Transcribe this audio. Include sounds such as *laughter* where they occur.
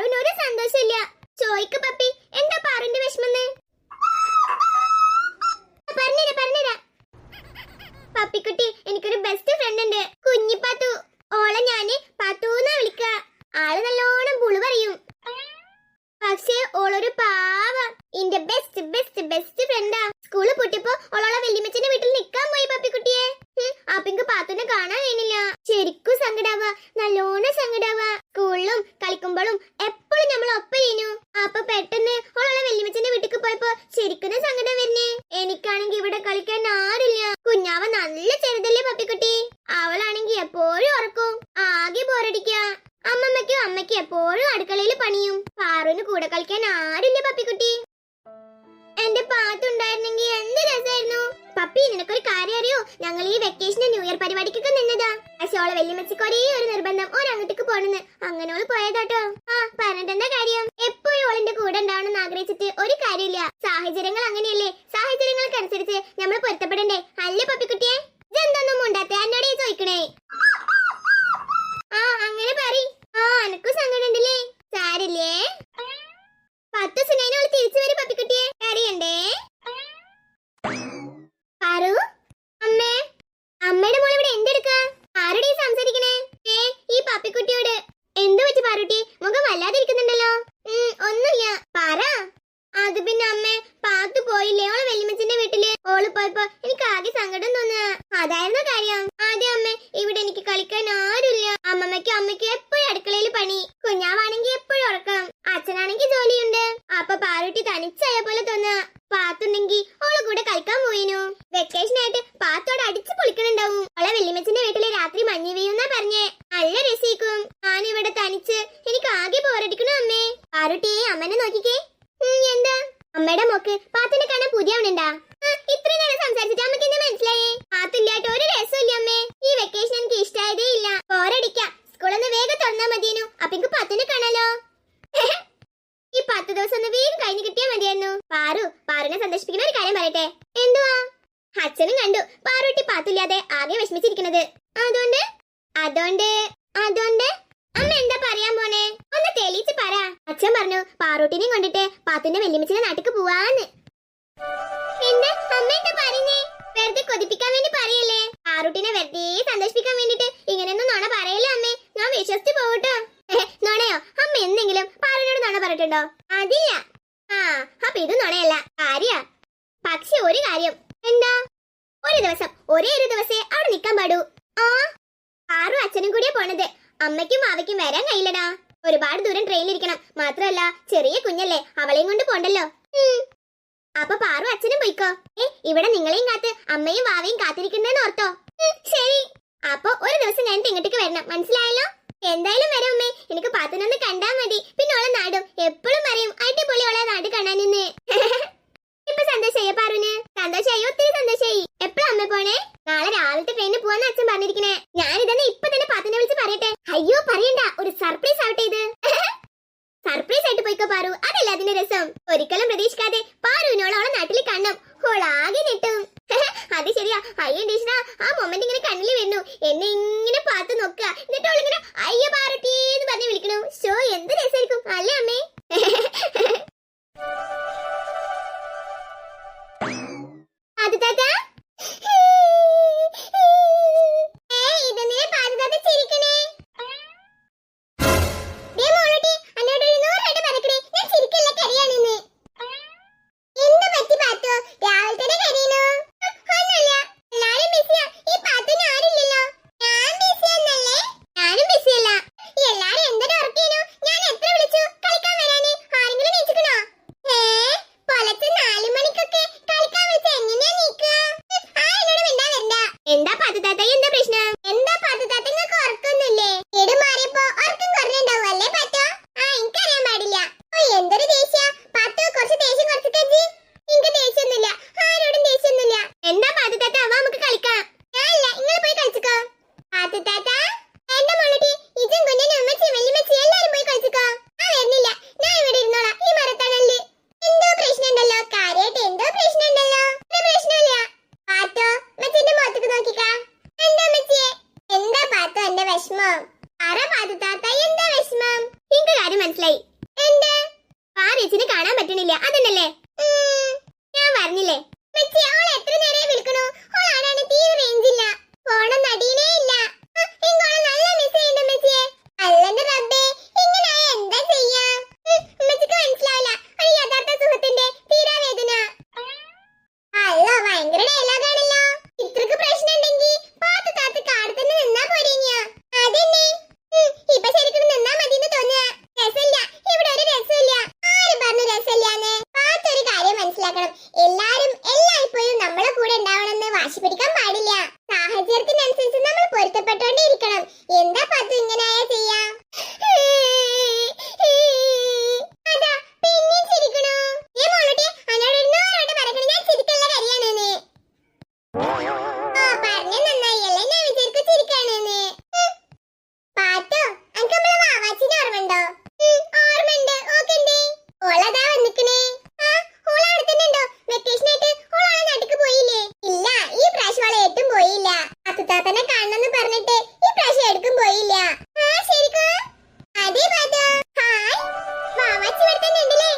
പാറുവിന് ഒരു സന്തോഷമില്ല. ചോയ്ക്ക് പപ്പി. എന്താ പാറുവിന്റെ വിഷമെന്ന്? പറഞ്ഞുതരാ പറഞ്ഞുതരാ. പപ്പിക്കുട്ടി എനിക്കൊരു ബെസ്റ്റ് ഫ്രണ്ട് ഉണ്ട്. കുഞ്ഞിപ്പാത്തു ഓളെ ഞാൻ പാത്തൂന്നാ വിളിക്ക. ആൾ നല്ലോണം പുളി പറയും. പക്ഷേ ഓളൊരു പാവ. ഇന്റെ ബെസ്റ്റ് ബെസ്റ്റ് ബെസ്റ്റ് ഫ്രണ്ടാ സ്കൂൾ പൊട്ടിയപ്പോ ഓളോളെ വെല്ലിമച്ചന്റെ വീട്ടിൽ നിക്കാൻ പോയി പപ്പിക്കുട്ടിയെ. അപ്പിങ്ക് പാത്തുനെ കാണാൻ കഴിഞ്ഞില്ല. ശരിക്കും സങ്കടാവാ. നല്ലോണം സങ്കടാവാ. സ്കൂളിലും കളിക്കുമ്പോഴും എപ്പോഴും നമ്മൾ ഒപ്പയിനു അപ്പൊ പെട്ടെന്ന് വല്യമ്മച്ചന്റെ വീട്ടിൽ പോയപ്പോ ശരിക്കും സങ്കടം വരുന്നേ. എനിക്കാണെങ്കി ഇവിടെ കളിക്കാൻ ആരില്ല വെല്ലുമ്മച്ചിക്ക് ഒരേ നിർബന്ധം. ഒരങ്ങോട്ടേക്ക് പോണെന്ന്. അങ്ങനെ ഓൾ പോയതാട്ടോ. ആ പറഞ്ഞിട്ടെന്താ കാര്യം? എപ്പോഴും ഓളിന്റെ കൂടെ ഉണ്ടാവണമെന്ന് ആഗ്രഹിച്ചിട്ട് ഒരു കാര്യമില്ല സാഹചര്യങ്ങൾ അങ്ങനെയല്ലേ? സാഹചര്യങ്ങൾക്കനുസരിച്ച് നമ്മൾ പൊരുത്തപ്പെടണ്ടേ? അല്ലേ പപ്പിക്കുട്ടിയെ? ഇതെന്തൊന്നും മുണ്ടാത്ത? എന്നോട് ഈ ചോദിക്കണേ. ആ അങ്ങനെ പറ ആ എനക്കും സങ്കടം ഉണ്ടല്ലേ? സാരില്ലേ പത്ത് സുനേനോൾ തിരിച്ചു വരും പപ്പിക്കുട്ടിയെ കരയണ്ടേ പാറു അമ്മേ അമ്മയുടെ മോൾ ഇവിടെ എന്തെടുക്ക ആരുടെ ഈ സംസാരിക്കണേ ഏ ഈ പപ്പിക്കുട്ടിയോട് എന്ത് പറ്റി പാറുട്ടി മുഖം വല്ലാതിരിക്കുന്നുണ്ടല്ലോ ഉം, ഒന്നുമില്ല പറ അത് പിന്നെ അമ്മേ പാത്തു പോയില്ലേ ഓളെ വെല്ലുമ്മച്ചിന്റെ വീട്ടിൽ ഓൾ പോയപ്പോ എനിക്ക് ആകെ സങ്കടം തോന്നുക അതായിരുന്നു കാര്യം ആദ്യം അമ്മേ ഇവിടെ എനിക്ക് കളിക്കാൻ ആരുമില്ല അമ്മമ്മയ്ക്കും അമ്മയ്ക്കും എപ്പോഴും അടുക്കളയിൽ പണി കുഞ്ഞാവാണെങ്കിൽ എപ്പോഴും ഉറക്കം അച്ഛനാണെങ്കിൽ ജോലിയുണ്ട് അപ്പൊ പാറുട്ടി തനിച്ചായ പോലെ തോന്നുക പാത്തുണ്ടെങ്കി ഓളെ കൂടെ കളിക്കാൻ പോയിനു വെക്കേഷൻ ആയിട്ട് പാത്തോട് അടിച്ചു പൊളിക്കണുണ്ടാവും ഓളെ വെല്ലിമച്ചിന്റെ വീട്ടിൽ രാത്രി മഞ്ഞ് വീഴുന്നാ പറഞ്ഞേ നല്ല രസിക്കും ഞാൻ ഇവിടെ തനിച്ച് എനിക്ക് ആകെ ബോറടിക്കണു അമ്മേ പാറുട്ടി അമ്മനെ നോക്കിക്കേ ഉം, എന്താ അമ്മയുടെ മോക്ക് പാത്തുനെ കാണാൻ പുതിയവനുണ്ടാ ഇത്രയും നേരം സംസാരിച്ചിട്ട് അമ്മയ്ക്ക് എന്താ മനസ്സിലായേ പാത്തില്ലായിട്ട് ഒരു രസമില്ല അമ്മേ ഈ വെക്കേഷൻ എനിക്ക് ഇഷ്ടായതേ ഇല്ല ബോറടിക്കാം സ്കൂളൊന്ന് വേഗം തുറന്നാ മതിയേനു അപ്പൊ എനിക്ക് പത്തിനെ കാണാലോ ഈ പത്ത് ദിവസം ഒന്ന് വേഗം കഴിഞ്ഞ് കിട്ടിയാ മതിയായിരുന്നു പാറു പാറുനെ സന്തോഷിപ്പിക്കുന്ന ഒരു കാര്യം പറയട്ടെ. എന്തുവാ? അച്ഛനും കണ്ടു. പാറുട്ടി പാത്തില്ലാതെ ആകെ വിഷമിച്ചിരിക്കുന്നത്. അതുകൊണ്ട്? അതുകൊണ്ട്? അതുകൊണ്ട്? അമ്മ എന്താ പറയാൻ പോണേ? ഒന്ന് തെളിയിച്ച് പറ. അച്ഛൻ പറഞ്ഞു പാറൂട്ടിനെയും കൊണ്ടിട്ട് പാത്തുന്റെ വെല്ലുമിച്ചിന്റെ നാട്ടിക്ക് പോവാന്ന്. എന്താ? വേണ്ടി പറയല്ലേ? വേണ്ടിട്ട് പറയല്ലേ അമ്മേ? ഞാൻ വിശ്വസിച്ച് *laughs* അമ്മ അതില്ല. ആ അപ്പൊ ഇത് നുണയല്ല. കാര്യ. പക്ഷെ ഒരു കാര്യം. എന്താ? ഒരു ദിവസം ഒരേ ഒരു ദിവസേ അവിടെ നിക്കാൻ പാടൂ. ആ? ആറും അച്ഛനും കൂടിയാ പോണത്. അമ്മയ്ക്കും മാവയ്ക്കും വരാൻ കഴിയില്ലടാ. ഒരുപാട് ദൂരം ട്രെയിനിലിരിക്കണം മാത്രമല്ല ചെറിയ കുഞ്ഞല്ലേ അവളെയും കൊണ്ട് പോണ്ടല്ലോ. അപ്പൊ പാറു അച്ഛനും പോയിക്കോ. ഏ ഇവിടെ നിങ്ങളെയും കാത്ത് അമ്മയും വാവയും കാത്തിരിക്കുന്നതെന്ന് ഓർത്തോ. ശരി. അപ്പൊ ഒരു ദിവസം ഞാൻ ഇങ്ങോട്ടേക്ക് വരണം. മനസ്സിലായല്ലോ? എന്തായാലും വരാം അമ്മേ എനിക്ക് പാത്തനൊന്ന് കണ്ടാ മതി. പിന്നെ ഓളെ നാടും. എപ്പോഴും പറയും അടിപൊളി ഓളെ നാട് കാണാനെന്ന്. *laughs* ഇപ്പൊ സന്തോഷായോ പാറുന് സന്തോഷായി? ഒത്തിരി സന്തോഷായി. എപ്പോഴും അമ്മ പോണേ? നാളെ രാവിലത്തെ ട്രെയിനിൽ പോവാന്ന് അച്ഛൻ പറഞ്ഞിരിക്കണേ. ഞാൻ ഇതെന്നെ ഇപ്പൊ തന്നെ പാത്തനെ വിളിച്ച് പറയട്ടെ. അയ്യോ പറയണ്ട. ഒരു സർപ്രൈസ് ആവട്ടെ ഇത്. *laughs* സർപ്രൈസ് ആയിട്ട് പോയിക്കോ പാറു. അതല്ല അതിന്റെ രസം? ഒരിക്കലും പ്രതീക്ഷിക്കാതെ പാറുവിനോട് ഓളെ നാട്ടിൽ കാണണം. ഓളാകെ നെട്ടും *laughs* അത് ശരിയാ. അയ്യോ ടീച്ചറാ ആ മൊമെന്റ് ഇങ്ങനെ കണ്ണിൽ വരുന്നു. എന്നെ ഇങ്ങനെ പാത്ത് നോക്കുക. എന്നിട്ട് അവളിങ്ങനെ അയ്യോ എന്ന് പറഞ്ഞ് വിളിക്കണു. ഷോ എന്ത് രസമായിരിക്കും അല്ലേ അമ്മേ? മെച്ചിനെ കാണാൻ പറ്റണില്ല. അതന്നല്ലേ ഞാൻ പറഞ്ഞില്ലേ? മെച്ചി അവൾ എത്ര നേരെ വിളിക്കണോ? ആരാണ്? തീരെ റേഞ്ച് ഇല്ല. ഫോണും നടീനേ ഇല്ല. നല്ല മിസ് റബ്ബേ എന്താ മനസ്സിലാവില്ല. ഒരു യഥാർത്ഥ സുഹൃത്തിന്റെ തീരാവേദന. ഭയങ്കര എന്താ വരുത്തുന്നുണ്ടല്ലേ